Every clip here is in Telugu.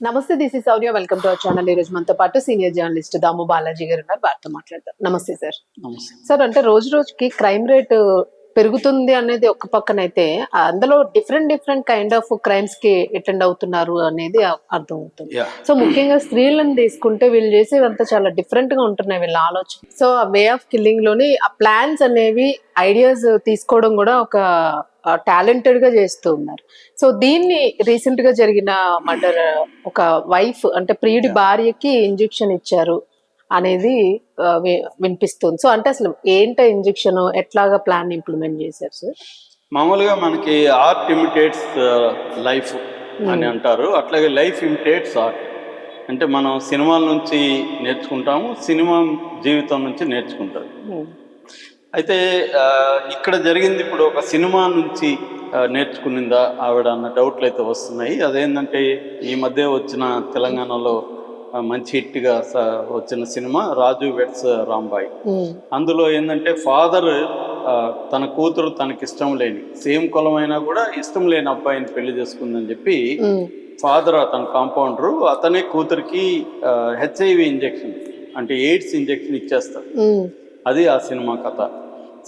నమస్తే this is Sourya welcome to our channel ఈ రోజు మనతో పాటు సీనియర్ జర్నలిస్ట్ దాము బాలాజీ గారు ఉన్నారు. వారితో మాట్లాడతారు నమస్తే సార్ నమస్తే. సార్ అంటే రోజు రోజుకి క్రైమ్ రేట్ పెరుగుతుంది అనేది ఒక పక్కనైతే అందులో డిఫరెంట్ డిఫరెంట్ కైండ్ ఆఫ్ క్రైమ్స్కి అటెండ్ అవుతున్నారు అనేది అ- అర్థం అవుతుంది యా సో ముఖ్యంగా స్త్రీలను తీసుకుంటే వీళ్ళు చేసేవంతా చాలా డిఫరెంట్గా ఉంటున్నాయి వీళ్ళ ఆలోచన. సో ఆ వే ఆఫ్ కిల్లింగ్లోని ఆ ప్లాన్స్ అనేవి ఐడియాస్ తీసుకోవడం కూడా ఒక టాలెంటెడ్గా చేస్తూ ఉన్నారు. సో దీన్ని రీసెంట్గా జరిగిన మర్డర్ ఒక వైఫ్ అంటే ప్రియుడి భార్యకి ఇంజెక్షన్ ఇచ్చారు. అనేది వినిపిస్తుంది. సో అంటే అసలు ఏంట ఇంజెక్షన్? ఎట్లాగా ప్లాన్ ఇంప్లిమెంట్ చేశారు సార్? మామూలుగా మనకి ఆర్ట్ ఇమిటేట్స్ లైఫ్ అని అంటారు. అట్లాగే లైఫ్ ఇమిటేట్స్ ఆర్ట్. అంటే మనం సినిమాల నుంచి నేర్చుకుంటాము సినిమా జీవితం నుంచి నేర్చుకుంటాం అయితే ఇక్కడ జరిగింది ఇప్పుడు ఒక సినిమా నుంచి నేర్చుకునిందా ఆవిడ అన్న డౌట్లు అయితే వస్తున్నాయి. అదేంటంటే ఈ మధ్య వచ్చిన తెలంగాణలో మంచి హిట్గా స- వచ్చిన సినిమా రాజు వెట్స్ రాంబాయ్. అందులో ఏంటంటే ఫాదర్ తన కూతురు తనకి ఇష్టం లేని సేమ్ కులం అయినా కూడా ఇష్టం లేని అబ్బాయిని పెళ్ళి చేసుకుందని చెప్పి ఫాదర్ అతని కాంపౌండరు అతనే కూతురికి హెచ్ఐవి ఇంజెక్షన్ అంటే ఎయిడ్స్ ఇంజెక్షన్ ఇచ్చేస్తాడు అది ఆ సినిమా కథ.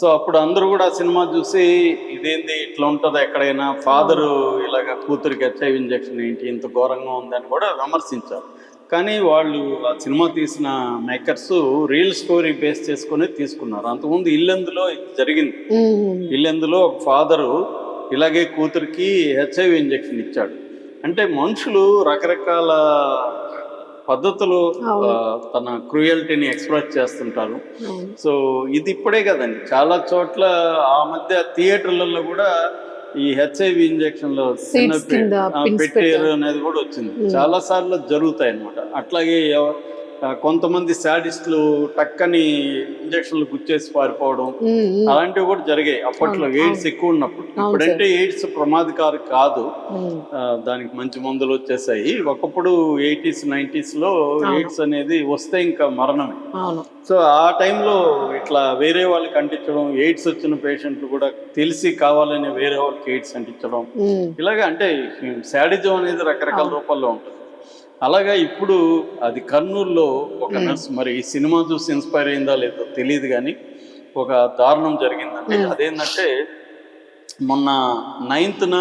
సో అప్పుడు అందరూ కూడా ఆ సినిమా చూసి ఇదేంది ఇట్లా ఉంటుందా ఎక్కడైనా ఫాదరు ఇలాగ కూతురికి హెచ్ఐవి ఇంజెక్షన్ ఏంటి ఇంత ఘోరంగా ఉందని కూడా విమర్శించారు. కానీ వాళ్ళు ఆ సినిమా తీసిన మేకర్స్ రియల్ స్టోరీ బేస్ చేసుకొని తీసుకున్నారు. అంతకుముందు ఇల్లెందులో జరిగింది. ఇల్లెందులో ఒక ఫాదరు ఇలాగే కూతురికి హెచ్ఐవి ఇంజెక్షన్ ఇచ్చాడు. అంటే మనుషులు రకరకాల పద్ధతులు తన క్రూయల్టీని ఎక్స్ప్రెస్ చేస్తుంటారు. సో ఇది ఇప్పుడే కదండి. చాలా చోట్ల ఆ మధ్య థియేటర్లలో కూడా ఈ హెచ్ఐవి ఇంజెక్షన్లు పెట్టారు. అనేది కూడా వచ్చింది. చాలా సార్లు జరుగుతాయి అన్నమాట. అట్లాగే కొంతమంది శాడిస్టులు టక్కని ఇంజక్షన్లు గుచ్చేసి పారిపోవడం అలాంటివి కూడా జరిగాయి. అప్పట్లో ఎయిడ్స్ ఎక్కువ ఉన్నప్పుడు. ఇప్పుడంటే ఎయిడ్స్ ప్రమాదకారి కాదు. దానికి మంచి మందులు వచ్చేసాయి. ఒకప్పుడు ఎయిటీస్ నైంటీస్లో ఎయిడ్స్ అనేది వస్తే ఇంకా మరణమే. సో ఆ టైంలో ఇట్లా వేరే వాళ్ళకి అంటించడం ఎయిడ్స్ వచ్చిన పేషెంట్లు కూడా తెలిసి కావాలని వేరే వాళ్ళకి ఎయిడ్స్ అంటించడం. ఇలాగ అంటే శాడిజం అనేది రకరకాల రూపాల్లో ఉంటుంది. అలాగా ఇప్పుడు అది కర్నూలులో ఒక నర్స్ మరి ఈ సినిమా చూసి ఇన్స్పైర్ అయిందా లేదో తెలియదు కానీ ఒక దారుణం జరిగిందండి. అదేంటంటే మొన్న నైన్త్న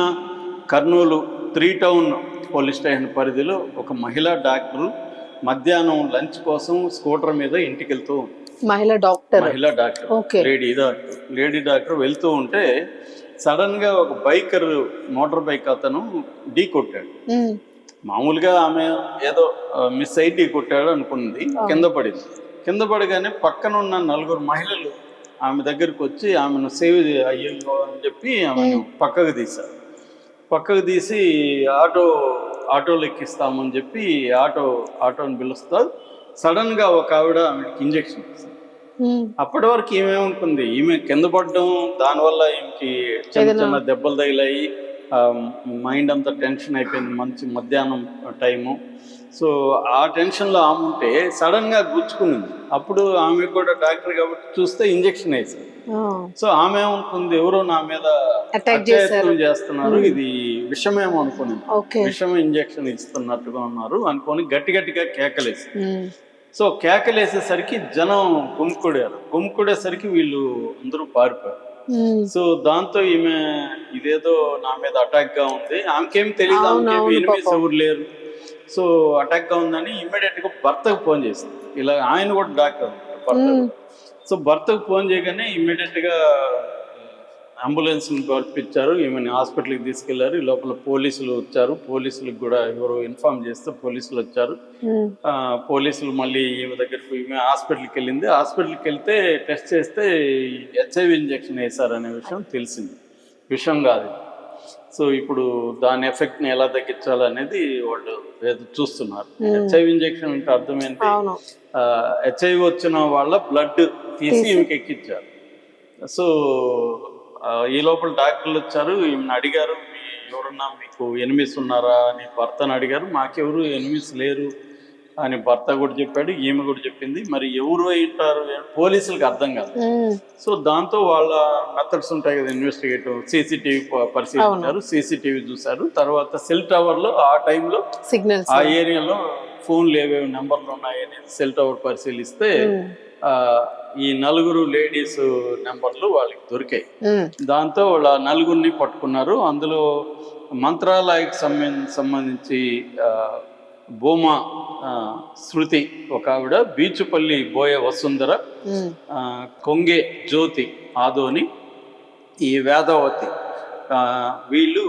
Kurnool three town police station పరిధిలో ఒక మహిళా డాక్టరు మధ్యాహ్నం లంచ్ కోసం స్కూటర్ మీద ఇంటికి వెళ్తూ. మహిళా డాక్టర్. మహిళా doctor lady doctor lady doctor వెళ్తూ ఉంటే సడన్గా ఒక బైకర్ మోటార్ బైక్ అతను ఢీ కొట్టాడు. మామూలుగా ఆమె ఏదో మిస్ ఢీ కొట్టాడు అనుకుంది కింద పడింది. కింద పడగానే పక్కన ఉన్న నలుగురు మహిళలు ఆమె దగ్గరికి వచ్చి ఆమెను సేవ్ అయ్యో అని చెప్పి ఆమెను పక్కకు తీశారు. పక్కకు తీసి ఆటో ఆటోలు ఎక్కిస్తామని చెప్పి ఆటో ఆటోని పిలుస్తారు. సడన్గా ఒక ఆవిడ ఆమెకి ఇంజెక్షన్ ఇస్తుంది. అప్పటి వరకు ఈమెమనుకుంది ఈమె కింద పడడం దానివల్ల ఈమెకి చిన్న చిన్న దెబ్బలు తగిలాయి మైండ్ అంతా టెన్షన్ అయిపోయింది మంచి మధ్యాహ్నం టైము సో ఆ టెన్షన్లో ఆమె ఉంటే సడన్గా గుచ్చుకునింది. అప్పుడు ఆమె కూడా డాక్టర్ కాబట్టి చూస్తే ఇంజెక్షన్ వేశారు. ఆ. సో ఆమె ఏమనుకుంది? ఎవరో నా మీద అత్యాయత్నం చేస్తున్నారు. ఇది విషమేమో అనుకునింది ఓకే విషం ఇంజెక్షన్ ఇస్తున్నట్టుగా ఉన్నారు అనుకొని గట్టి గట్టిగా కేకలేసి. సో కేకలేసేసరికి జనం గుమ్కుడారు. గుమ్కుడేసరికి వీళ్ళు అందరూ పారిపోయారు. సో దాంతో ఈమె ఇదేదో నా మీద అటాక్గా ఉంది ఆమెకేం తెలియదు ఆమెకేమి ఎనిమిస్. ఎవరు లేరు సో అటాక్గా ఉందని ఇమ్మీడియట్గా భర్తకు ఫోన్ చేసింది ఇలా ఆయన కూడా డాక్టర్ భర్త. కూడా. సో భర్తకు ఫోన్ చేయగానే ఇమ్మీడియట్గా అంబులెన్స్ పంపించారు ఈమెని హాస్పిటల్కి తీసుకెళ్ళారు. ఈ లోపల పోలీసులు వచ్చారు. పోలీసులకు కూడా ఎవరో ఇన్ఫార్మ్ చేస్తే పోలీసులు వచ్చారు. పోలీసులు మళ్ళీ ఈమె దగ్గరికి ఈమె హాస్పిటల్కి వెళ్ళింది. హాస్పిటల్కి వెళ్తే టెస్ట్ చేస్తే హెచ్ఐవి ఇంజెక్షన్ వేశారనే విషయం తెలిసింది. విషయం కాదు సో ఇప్పుడు దాని ఎఫెక్ట్ని ఎలా తగ్గించాలనేది వాళ్ళు ఏదో చూస్తున్నారు. హెచ్ఐవి ఇంజెక్షన్ అంటే అర్థం ఏంటి అవును హెచ్ఐవి వచ్చిన వాళ్ళ బ్లడ్ తీసి ఈమెకి ఎక్కించారు సో ఈ లోపల డాక్టర్లు వచ్చారు ఈమెను అడిగారు మీ ఎవరన్నా మీకు ఎనిమిస్ ఉన్నారా? అని భర్తను అడిగారు. మాకెవరు ఎనిమిస్ లేరు అని భర్త కూడా చెప్పాడు ఈమె కూడా చెప్పింది. మరి ఎవరు అయి ఉంటారు పోలీసులకు అర్థం కాదు. సో దాంతో వాళ్ళ మెథడ్స్ ఉంటాయి కదా ఇన్వెస్టిగేటివ్ సీసీటీవీ పరిశీలించారు. సీసీటీవీ చూశారు. తర్వాత సెల్ టవర్లో ఆ టైంలో సిగ్నల్స్. ఆ ఏరియాలో ఫోన్లు ఏవేవి నెంబర్లు ఉన్నాయని సెల్ టవర్ పరిశీలిస్తే ఈ నలుగురు లేడీస్ నెంబర్లు వాళ్ళకి దొరికాయి. దాంతో వాళ్ళ నలుగురిని పట్టుకున్నారు. అందులో మంత్రాలయకి సంబంధించి భూమా శృతి ఒక ఆవిడ బీచుపల్లి బోయ వసుంధర కొంగే జ్యోతి ఆదోని ఈ వేదవతి వీళ్ళు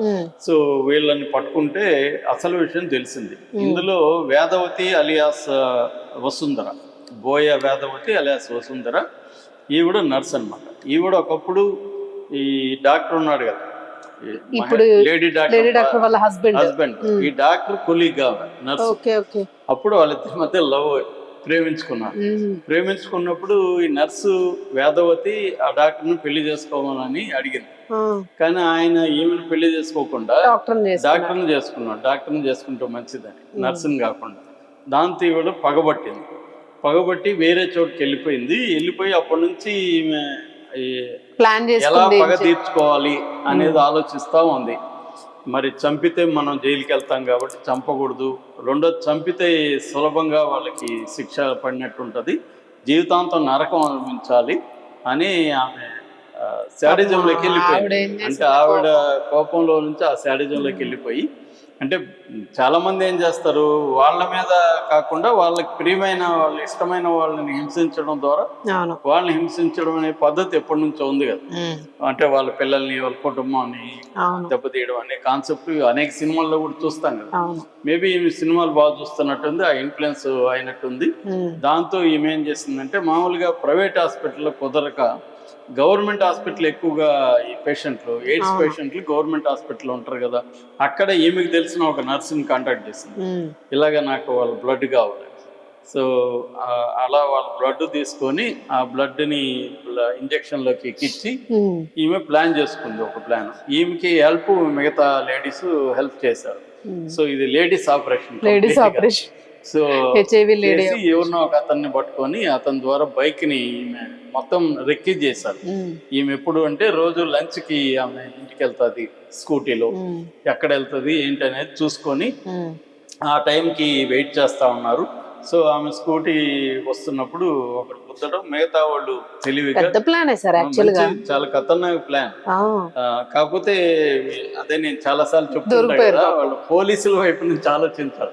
ఉమ్, సో వీళ్ళని పట్టుకుంటే అసలు విషయం తెలిసింది. ఇందులో వేదవతి అలియాస్ వసుంధర. బోయ వేదవతి అలియాస్ వసుంధర ఈవిడ నర్స్ అన్నమాట. ఈవిడ ఒకప్పుడు ఈ డాక్టర్ ఉన్నాడు కదా. ఈ ఇప్పుడు లేడీ డాక్టర్ డాక్టర్ వాళ్ళ హస్బెండ్. హస్బెండ్. ఈ doctor colleague nurse. Okay okay. అప్పుడు వాళ్ళిద్దరి మధ్య లవ్ ప్రేమించుకున్నారు. ప్రేమించుకున్నప్పుడు ఈ నర్సు వేదవతి ఆ డాక్టర్ని పెళ్ళి చేసుకోవాలని అడిగింది. కానీ ఆయన ఈమెను పెళ్ళి చేసుకోకుండా డాక్టర్ డాక్టర్ని చేసుకున్నాడు. డాక్టర్ని చేసుకుంటే మంచిదని. నర్సుని కాకుండా. దాంతో ఈవిడ పగబట్టింది. పగబట్టి వేరే చోటుకి వెళ్ళిపోయింది. వెళ్ళిపోయి అప్పటి నుంచి ఈమె ప్లాన్ ఎలా పగ తీర్చుకోవాలి అనేది ఆలోచిస్తూ ఉంది. మరి చంపితే మనం జైలుకి వెళ్తాం కాబట్టి చంపకూడదు. రెండోది చంపితే సులభంగా వాళ్ళకి శిక్ష పడినట్టు ఉంటుంది జీవితాంతం నరకం అనుభవించాలి అని ఆమె శాడిజంలోకి వెళ్ళిపోయి అంటే ఆవిడ కోపంలో నుంచి ఆ శాడిజంలోకి వెళ్ళిపోయి అంటే చాలా మంది ఏం చేస్తారు? వాళ్ళ మీద కాకుండా వాళ్ళకి ప్రియమైన వాళ్ళ ఇష్టమైన వాళ్ళని హింసించడం ద్వారా వాళ్ళని హింసించడం అనే పద్ధతి ఎప్పటి నుంచో ఉంది కదా. అంటే వాళ్ళ పిల్లల్ని వాళ్ళ కుటుంబాన్ని దెబ్బతీయడం అనే కాన్సెప్ట్ అనేక సినిమాల్లో కూడా చూస్తాం కదా. మేబీ ఈమె సినిమాలు బాగా చూస్తున్నట్టుంది ఆ ఇన్ఫ్లుయెన్స్ అయినట్టుంది. దాంతో ఈమె ఏం చేసిందంటే మామూలుగా ప్రైవేట్ హాస్పిటల్లో కుదరక గవర్నమెంట్ హాస్పిటల్ ఎక్కువగా ఈ పేషెంట్లు ఎయిడ్స్ పేషెంట్లు గవర్నమెంట్ హాస్పిటల్ ఉంటారు కదా. అక్కడ ఈమెకు తెలిసిన ఒక నర్సుని కాంటాక్ట్ చేసింది. ఇలాగ నాకు వాళ్ళ బ్లడ్ కావాలి. సో అలా వాళ్ళ బ్లడ్ తీసుకొని ఆ బ్లడ్ని ఇంజక్షన్లోకి ఎక్కించి ఉమ్, ఈమె ప్లాన్ చేసుకుంది ఒక ప్లాన్. ఈమెకి హెల్ప్ మిగతా లేడీస్ హెల్ప్ చేశారు. సో ఇది ladies operation ladies operation. So చేసి ఎవరినో ఒక అతన్ని పట్టుకొని అతని ద్వారా బైక్ని మొత్తం రెక్కి చేశారు. ఈమె ఎప్పుడు అంటే రోజు లంచ్కి ఆమె ఇంటికి వెళ్తుంది స్కూటీలో. ఎక్కడ వెళ్తుంది ఏంటి అనేది చూసుకొని ఆ టైంకి వెయిట్ చేస్తా ఉన్నారు. సో ఆమె స్కూటీ వస్తున్నప్పుడు ఒకడు గుద్దడం మిగతా వాళ్ళు తెలివిగా పెద్ద ప్లానే సార్ యాక్చువల్గా. మంచి- చాలా ఖతర్నాక్ ప్లాన్. కాకపోతే అదే నేను చాలా సార్లు కదా వాళ్ళు పోలీసుల వైపు నుంచి ఆలోచించారు.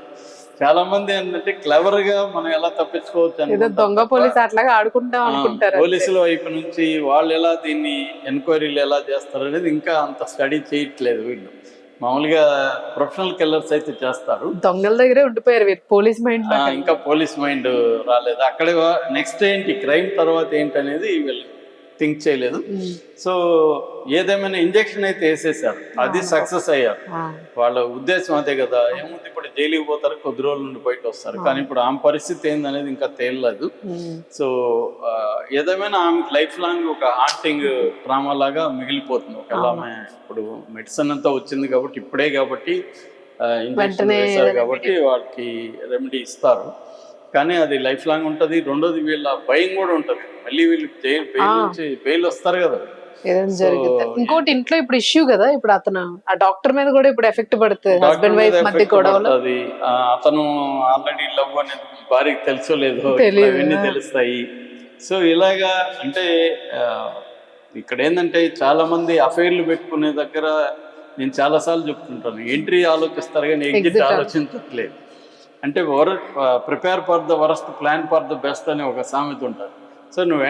చాలా మంది ఏంటంటే క్లవర్గా మనం ఎలా తప్పించుకోవచ్చు దొంగ పోలీస్ అట్లాగా ఆడుకుంటాం అనుకుంటారు పోలీసుల వైపు నుంచి వాళ్ళు ఎలా దీన్ని ఎంక్వైరీలు ఎలా చేస్తారు అనేది ఇంకా అంత స్టడీ చేయట్లేదు వీళ్ళు. మామూలుగా ప్రొఫెషనల్ కిల్లర్స్ అయితే చేస్తారు. దొంగల దగ్గరే ఉండిపోయారు వీరు. పోలీస్ మైండ్ ఇంకా పోలీస్ మైండ్ రాలేదు. అక్కడ నెక్స్ట్ ఏంటి? క్రైమ్ తర్వాత ఏంటి అనేది వీళ్ళు థింక్ చేయలేదు. సో ఏదేమైనా ఇంజెక్షన్ అయితే వేసేసారు. అది సక్సెస్ అయ్యారు. వాళ్ళ ఉద్దేశం అదే కదా. ఏముంది ఇప్పుడు జైలుకి పోతారు కొద్ది రోజుల నుండి బయట వస్తారు. కానీ ఇప్పుడు ఆమె పరిస్థితి ఏందనేది ఇంకా తేలలేదు. సో ఏదేమైనా ఆమెకి లైఫ్ లాంగ్ ఒక హాంటింగ్ డ్రామా లాగా మిగిలిపోతుంది. ఒకవేళ ఆమె ఇప్పుడు మెడిసిన్ అంతా వచ్చింది కాబట్టి ఇప్పుడే కాబట్టి ఇంజక్షన్ వేశారు కాబట్టి వాళ్ళకి రెమెడీ ఇస్తారు. కానీ అది లైఫ్ లాంగ్ ఉంటది. రెండోది వీళ్ళ భయం కూడా ఉంటది. మళ్ళీ వీళ్ళు బెయిల్ వస్తారు కదా. ఇంకోటి ఇంట్లో ఇప్పుడు ఇష్యూ కదా. ఇప్పుడు అతను ఆ డాక్టర్ మీద కూడా ఇప్పుడు ఎఫెక్ట్ పడుతుంది. హస్బెండ్ వైఫ్ మధ్య గొడవలు. అతను ఆల్రెడీ లవ్ అనేది భార్యకి తెలుసో లేదో. అవన్నీ తెలుస్తాయి. సో ఇలాగా అంటే ఇక్కడ ఏంటంటే చాలా మంది అఫైర్లు పెట్టుకునే దగ్గర నేను చాలా సార్లు చెప్తుంటాను. ఎంట్రీ ఆలోచిస్తారు కానీ ఎగ్జిట్. ఆలోచించట్లేదు. అంటే వర prepare for the worst plan for the best అనే ఒక సామెత ఉంటుంది. సో నువ్వు